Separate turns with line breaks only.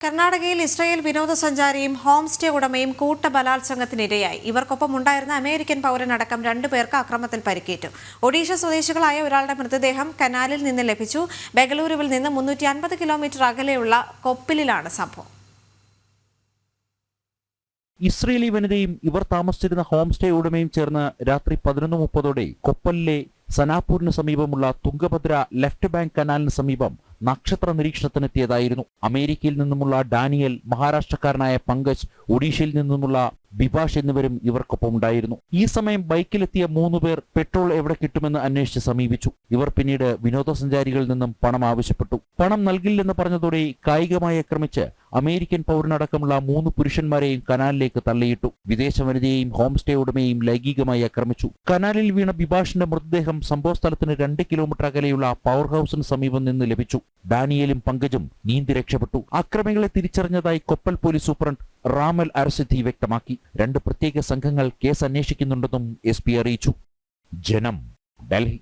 കർണാടകയിൽ ഇസ്രായേൽ വിനോദസഞ്ചാരിയും home stay ഉടമയും കൂട്ട ബലാത്സംഗത്തിനിരയായി ഇവർക്കൊപ്പം ഉണ്ടായിരുന്ന അമേരിക്കൻ പൗരനടക്കം രണ്ടുപേർക്ക് അക്രമത്തിൽ പരിക്കേറ്റു. ഒഡീഷ സ്വദേശികളായ ഒരാളുടെ മൃതദേഹം കനാലിൽ നിന്ന് ലഭിച്ചു. ബംഗളൂരുവിൽ നിന്ന് മുന്നൂറ്റി അൻപത് കിലോമീറ്റർ അകലെയുള്ള കൊപ്പിലിലാണ് സംഭവം.
ഇസ്രയേലി വനിതയും ഇവർ താമസിച്ചിരുന്ന ഹോം സ്റ്റേ ഉടമയും ചേർന്ന് രാത്രി പതിനൊന്ന് മുപ്പതോടെ കൊപ്പലിലെ സനാപൂരിന് സമീപമുള്ള തുംഗഭദ്ര ലെഫ്റ്റ് ബാങ്ക് കനാലിന് സമീപം നക്ഷത്ര നിരീക്ഷണത്തിനെത്തിയതായിരുന്നു അമേരിക്കയിൽ നിന്നുമുള്ള ഡാനിയൽ മഹാരാഷ്ട്രക്കാരനായ പങ്കജ് ഒഡീഷയിൽ നിന്നുമുള്ള ബിഭാഷ് എന്നിവരും ഇവർക്കൊപ്പം ഉണ്ടായിരുന്നു. ഈ സമയം ബൈക്കിലെത്തിയ മൂന്ന് പേർ പെട്രോൾ എവിടെ കിട്ടുമെന്ന് അന്വേഷിച്ച് സമീപിച്ചു. ഇവർ പിന്നീട് വിനോദസഞ്ചാരികളിൽ നിന്നും പണം ആവശ്യപ്പെട്ടു. പണം നൽകില്ലെന്ന് പറഞ്ഞതോടെ കായികമായി ആക്രമിച്ച് അമേരിക്കൻ പൗരനടക്കമുള്ള മൂന്ന് പുരുഷന്മാരെയും കനാലിലേക്ക് തള്ളിയിട്ടു. വിദേശ വനിതയെയും ഹോം സ്റ്റേ ഉടമയെയും ലൈംഗികമായി ആക്രമിച്ചു. കനാലിൽ വീണ ബിഭാഷിന്റെ മൃതദേഹം സംഭവസ്ഥലത്തിന് രണ്ട് കിലോമീറ്റർ അകലെയുള്ള പവർ ഹൌസിന് സമീപം നിന്ന് ലഭിച്ചു. ഡാനിയലും പങ്കജും നീന്തി രക്ഷപ്പെട്ടു. അക്രമികളെ തിരിച്ചറിഞ്ഞതായി കൊപ്പൽ പോലീസ് സൂപ്രണ്ട് റാമൽ അരസിദ്ധി വ്യക്തമാക്കി. രണ്ട് പ്രത്യേക സംഘങ്ങൾ കേസ് അന്വേഷിക്കുന്നുണ്ടെന്നും എസ് അറിയിച്ചു. ജനം ഡൽഹി.